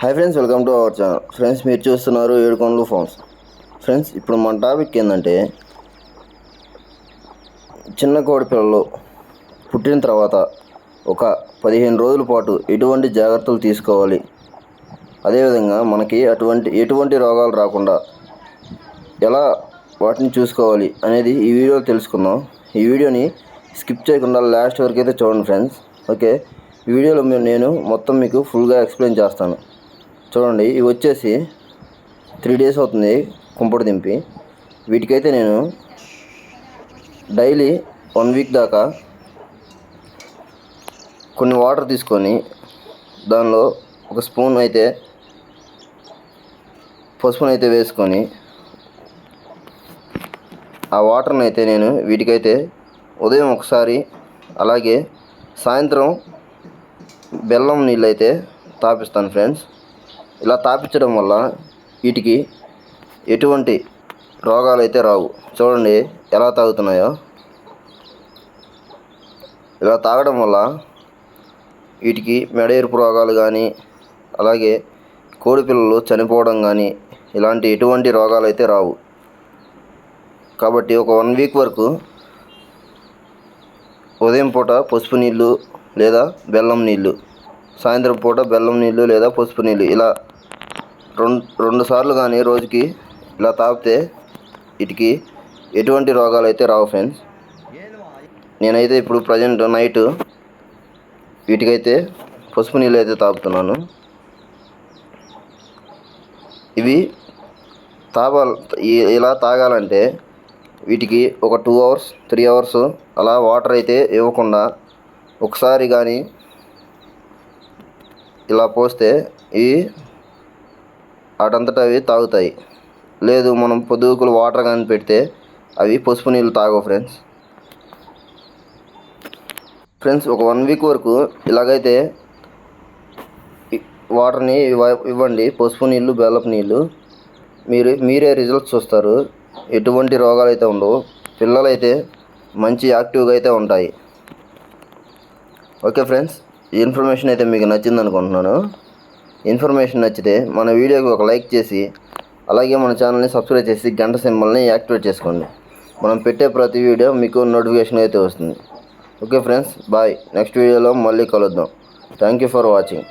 Hi friends welcome to our channel friends మీరు చూస్తున్నారు ఏడుకొండలు phones friends ఇప్పుడు మన టాపిక్ ఏంటంటే చిన్న కోడి పిల్లలు పుట్టిన తర్వాత ఒక పదిహేను రోజుల పాటు ఎటువంటి జాగ్రత్తలు తీసుకోవాలి? అదేవిధంగా మనకి అటువంటి ఎటువంటి రోగాలు రాకుండా ఎలా వాటిని చూసుకోవాలి అనేది ఈ వీడియోలో తెలుసుకుందాం. ఈ వీడియోని స్కిప్ చేయకుండా లాస్ట్ వరకు అయితే చూడండి ఫ్రెండ్స్ ఓకే ఈ వీడియోలో నేను మొత్తం మీకు ఫుల్గా ఎక్స్ప్లెయిన్ చేస్తాను. చూడండి ఇవి వచ్చేసి త్రీ డేస్ అవుతుంది కుంపడు దింపి. వీటికైతే నేను డైలీ వన్ వీక్ దాకా కొన్ని వాటర్ తీసుకొని దానిలో ఒక స్పూన్ అయితే పసుపును అయితే వేసుకొని ఆ వాటర్ని అయితే నేను వీటికైతే ఉదయం ఒకసారి అలాగే సాయంత్రం బెల్లం నీళ్ళు అయితే తాపిస్తాను ఫ్రెండ్స్ ఇలా తాపించడం వల్ల వీటికి ఎటువంటి రోగాలు అయితే రావు. చూడండి ఎలా తాగుతున్నాయో. ఇలా తాగడం వల్ల వీటికి మెడేరుపు రోగాలు కానీ అలాగే కోడి పిల్లలు చనిపోవడం కానీ ఇలాంటి ఎటువంటి రోగాలు అయితే రావు. కాబట్టి ఒక వన్ వీక్ వరకు ఉదయం పూట పసుపు నీళ్ళు లేదా బెల్లం నీళ్ళు సాయంత్రం పూట బెల్లం నీళ్ళు లేదా పసుపు నీళ్ళు ఇలా రెండు రెండు సార్లు కానీ రోజుకి ఇలా తాగితే వీటికి ఎటువంటి రోగాలు అయితే రావు ఫ్రెండ్స్. నేనైతే ఇప్పుడు ప్రజెంట్ నైట్ వీటికైతే పసుపు నీళ్ళు అయితే తాగుతున్నాను. ఇవి తాగాలి ఇలా తాగాలంటే వీటికి ఒక టూ అవర్స్ త్రీ అవర్స్ అలా వాటర్ అయితే ఇవ్వకుండా ఒకసారి కానీ ఇలా పోస్తే ఇవి అటంతట అవి తాగుతాయి. లేదు మనం పొదుగుకులు వాటర్ కానీ పెడితే అవి పసుపు నీళ్ళు తాగవు ఫ్రెండ్స్. ఫ్రెండ్స్ ఒక వన్ వీక్ వరకు ఇలాగైతే వాటర్ని ఇవ్వండి. పసుపు నీళ్ళు బెల్లపు నీళ్ళు. మీరు మీరే రిజల్ట్స్ చూస్తారు ఎటువంటి రోగాలు అయితే ఉండవు. పిల్లలు అయితే మంచి యాక్టివ్గా అయితే ఉంటాయి. Okay friends? ఇన్ఫర్మేషన్ అయితే మీకు నచ్చింది అనుకుంటున్నాను. ఇన్ఫర్మేషన్ నచ్చితే మన వీడియోకి ఒక లైక్ చేసి అలాగే మన ఛానల్ని సబ్స్క్రైబ్ చేసి గంట సింబల్ని యాక్టివేట్ చేసుకోండి. మనం పెట్టే ప్రతి వీడియో మీకు నోటిఫికేషన్ అయితే వస్తుంది. Okay friends bye. నెక్స్ట్ వీడియోలో మళ్ళీ కలుద్దాం. Thank you for watching.